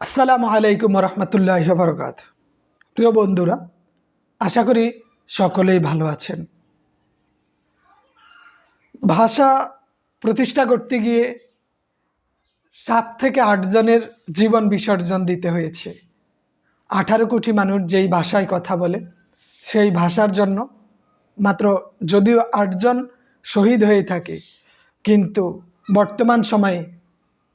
আসসালামু আলাইকুম রহমতুল্লাহ বরকাত প্রিয় বন্ধুরা, আশা করি সকলেই ভালো আছেন। ভাষা প্রতিষ্ঠা করতে গিয়ে সাত থেকে আটজনের জীবন বিসর্জন দিতে হয়েছে। আঠারো কোটি মানুষ যেই ভাষায় কথা বলে, সেই ভাষার জন্য মাত্র যদিও আটজন শহীদ হয়ে থাকে, কিন্তু বর্তমান সময়ে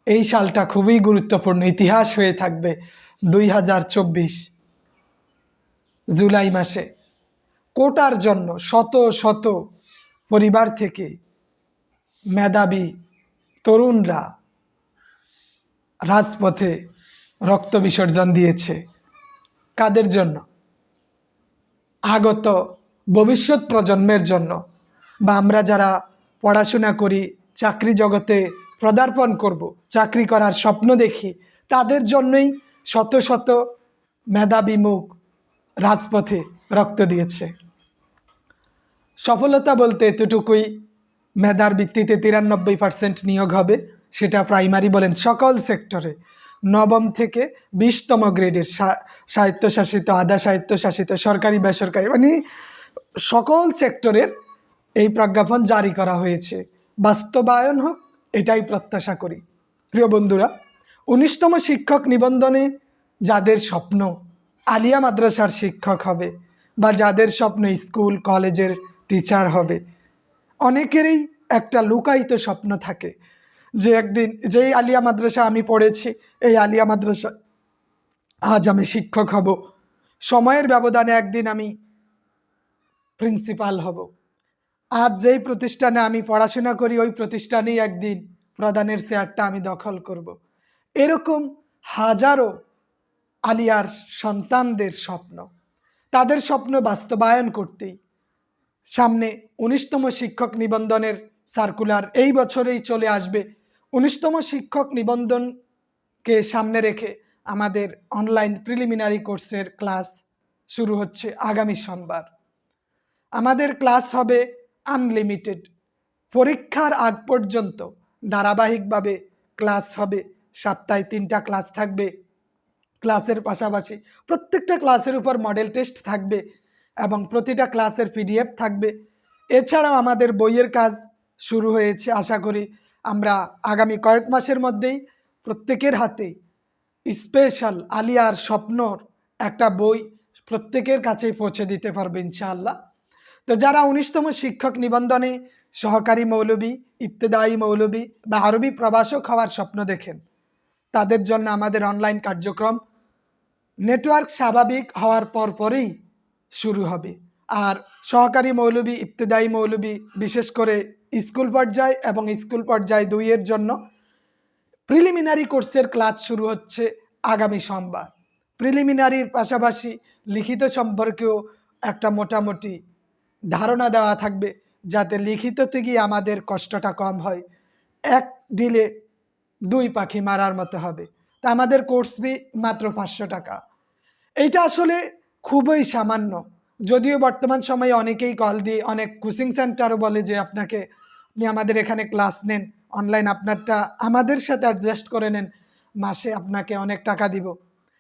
এই সালটা খুবই গুরুত্বপূর্ণ, ইতিহাস হয়ে থাকবে দুই হাজার চব্বিশ জুলাই মাসে। কোটার জন্য শত শত পরিবার থেকে মেধাবী তরুণরা রাজপথে রক্ত বিসর্জন দিয়েছে। কাদের জন্য? আগত ভবিষ্যৎ প্রজন্মের জন্য। বা আমরা যারা পড়াশোনা করি, চাকরি জগতে পদার্পণ করব, চাকরি করার স্বপ্ন দেখি। তাদের জন্যই শত শত মেধাবী মুখ রাজপথে রক্ত দিয়েছে। সফলতা বলতে এতটুকুই, মেধার ভিত্তিতে তিরানব্বই পার্সেন্ট নিয়োগ হবে, সেটা প্রাইমারি বলেন সকল সেক্টরে। নবম থেকে বিশতম গ্রেডের স্বায়ত্তশাসিত, আধা স্বায়ত্তশাসিত, সরকারি, বেসরকারি মানে সকল সেক্টরের এই প্রজ্ঞাপন জারি করা হয়েছে। বাস্তবায়ন হোক এটাই প্রত্যাশা করি। প্রিয় বন্ধুরা, উনিশতম শিক্ষক নিবন্ধনে যাদের স্বপ্ন আলিয়া মাদ্রাসার শিক্ষক হবে বা যাদের স্বপ্ন স্কুল, কলেজের টিচার হবে, অনেকেরই একটা লুকায়িত স্বপ্ন থাকে যে একদিন যেই আলিয়া মাদ্রাসা আমি পড়েছি, এই আলিয়া মাদ্রাসা আজ আমি শিক্ষক হব। সময়ের ব্যবধানে একদিন আমি প্রিন্সিপাল হব। আজ যেই প্রতিষ্ঠানে আমি পড়াশোনা করি, ওই প্রতিষ্ঠানেই একদিন প্রধানের চেয়ারটা আমি দখল করব। এরকম হাজারো আলিয়ার সন্তানদের স্বপ্ন। তাদের স্বপ্ন বাস্তবায়ন করতেই। সামনে উনিশতম শিক্ষক নিবন্ধনের সার্কুলার এই বছরেই চলে আসবে। উনিশতম শিক্ষক নিবন্ধনকে সামনে রেখে আমাদের অনলাইন প্রিলিমিনারি কোর্সের ক্লাস শুরু হচ্ছে আগামী সোমবার। আমাদের ক্লাস হবে আনলিমিটেড পরীক্ষার আগ পর্যন্ত ধারাবাহিকভাবে ক্লাস হবে, সপ্তাহে তিনটা ক্লাস থাকবে। ক্লাসের পাশাপাশি প্রত্যেকটা ক্লাসের উপর মডেল টেস্ট থাকবে এবং প্রতিটা ক্লাসের পিডিএফ থাকবে। এছাড়াও আমাদের বইয়ের কাজ শুরু হয়েছে, আশা করি আমরা আগামী কয়েক মাসের মধ্যেই প্রত্যেকের হাতে স্পেশাল আলিয়ার স্বপ্নর একটা বই প্রত্যেকের কাছেই পৌঁছে দিতে পারবে ইনশাআল্লাহ। তো যারা উনিশতম শিক্ষক নিবন্ধনে সহকারী মৌলবী, ইবতেদায়ী মৌলবী বা আরবি প্রবাসক হওয়ার স্বপ্ন দেখেন, তাদের জন্য আমাদের অনলাইন কার্যক্রম নেটওয়ার্ক স্বাভাবিক হওয়ার পর পরেই শুরু হবে। আর সহকারী মৌলবী, ইবতেদায়ী মৌলবী বিশেষ করে স্কুল পর্যায় এবং স্কুল পর্যায়ে দুইয়ের জন্য প্রিলিমিনারি কোর্সের ক্লাস শুরু হচ্ছে আগামী সোমবার। প্রিলিমিনারির পাশাপাশি লিখিত সম্পর্কেও একটা মোটামুটি ধারণা দেওয়া থাকবে যাতে লিখিততে গিয়ে আমাদের কষ্টটা কম হয়। এক ডিলে দুই পাখি মারার মতো হবে। তা আমাদের কোর্স ফি মাত্র পাঁচশো টাকা। এইটা আসলে খুবই সামান্য। যদিও বর্তমান সময়ে অনেকেই কল দিয়ে, অনেক কোচিং সেন্টারও বলে যে আপনাকে, আপনি আমাদের এখানে ক্লাস নেন, অনলাইন আপনারটা আমাদের সাথে অ্যাডজাস্ট করে নেন, মাসে আপনাকে অনেক টাকা দিব।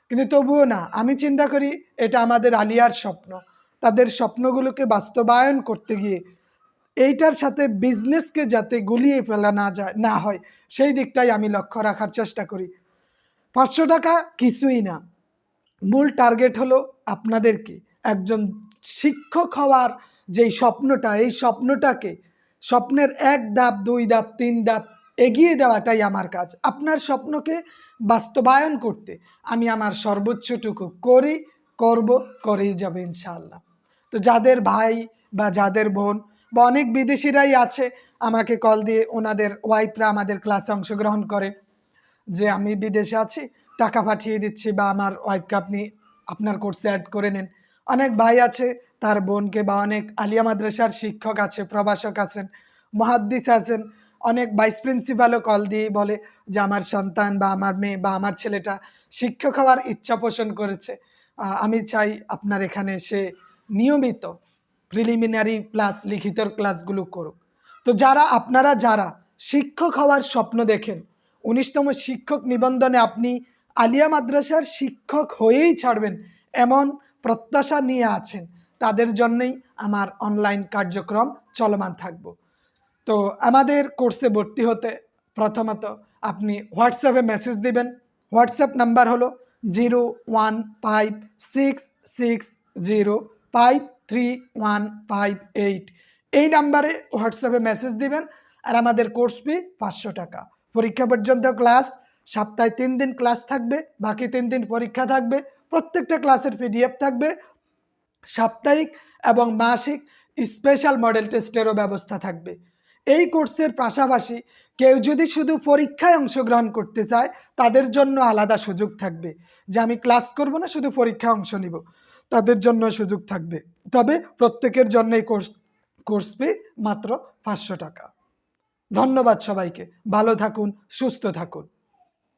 কিন্তু তবুও না, আমি চিন্তা করি এটা আমাদের আলিয়ার স্বপ্ন। তাদের স্বপ্নগুলোকে বাস্তবায়ন করতে গিয়ে এইটার সাথে বিজনেসকে যাতে গুলিয়ে ফেলা না যায়, না হয়, সেই দিকটাই আমি লক্ষ্য রাখার চেষ্টা করি। পাঁচশো টাকা কিছুই না। মূল টার্গেট হলো আপনাদেরকে একজন শিক্ষক হওয়ার যেই স্বপ্নটা, এই স্বপ্নটাকে স্বপ্নের এক ধাপ, দুই ধাপ, তিন ধাপ এগিয়ে দেওয়াটাই আমার কাজ। আপনার স্বপ্নকে বাস্তবায়ন করতে আমি আমার সর্বোচ্চটুকু করি, করব, করেই যাবে ইনশাআল্লাহ। তো যাদের ভাই বা যাদের বোন বা অনেক বিদেশিরাই আছে, আমাকে কল দিয়ে ওনাদের ওয়াইফরা আমাদের ক্লাসে অংশগ্রহণ করে যে আমি বিদেশে আছি, টাকা পাঠিয়ে দিচ্ছি বা আমার ওয়াইফকে আপনি আপনার কোর্সে অ্যাড করে নেন। অনেক ভাই আছে, তার বোনকে বা অনেক আলিয়া মাদ্রাসার শিক্ষক আছে, প্রভাষক আছেন, মহাদ্দিস আছেন, অনেক ভাইস প্রিন্সিপালও কল দিয়ে বলে যে আমার সন্তান বা আমার মেয়ে বা আমার ছেলেটা শিক্ষক হওয়ার ইচ্ছা পোষণ করেছে। আমি চাই আপনার এখানে সে নিয়মিত প্রিলিমিনারি প্লাস লিখিত ক্লাসগুলো করুক। তো যারা, আপনারা যারা শিক্ষক হওয়ার স্বপ্ন দেখেন, উনিশতম শিক্ষক নিবন্ধনে আপনি আলিয়া মাদ্রাসার শিক্ষক হয়েই ছাড়বেন এমন প্রত্যাশা নিয়ে আছেন, তাদের জন্যই আমার অনলাইন কার্যক্রম চলমান থাকব। তো আমাদের কোর্সে ভর্তি হতে প্রথমত আপনি হোয়াটসঅ্যাপে মেসেজ দিবেন। হোয়াটসঅ্যাপ নাম্বার হলো zero one five six six zero five three one five eight এই নাম্বারে হোয়াটসঅ্যাপে মেসেজ দিবেন আর আমাদের কোর্স ফি পাঁচশো টাকা। পরীক্ষা পর্যন্ত ক্লাস সপ্তাহে তিন দিন ক্লাস থাকবে, বাকি তিন দিন পরীক্ষা থাকবে, প্রত্যেকটা ক্লাসের পিডিএফ থাকবে। সাপ্তাহিক এবং মাসিক স্পেশাল মডেল টেস্টেরও ব্যবস্থা থাকবে। এই কোর্সের পাশাপাশি কেউ যদি শুধু পরীক্ষায় অংশগ্রহণ করতে চায়, তাদের জন্য আলাদা সুযোগ থাকবে যে আমি ক্লাস করব না, শুধু পরীক্ষায় অংশ নিব। তাদের জন্য সুযোগ থাকবে। তবে প্রত্যেকের জন্য এই কোর্স কোর্স ফি মাত্র পাঁচশো টাকা। ধন্যবাদ সবাইকে। ভালো থাকুন, সুস্থ থাকুন।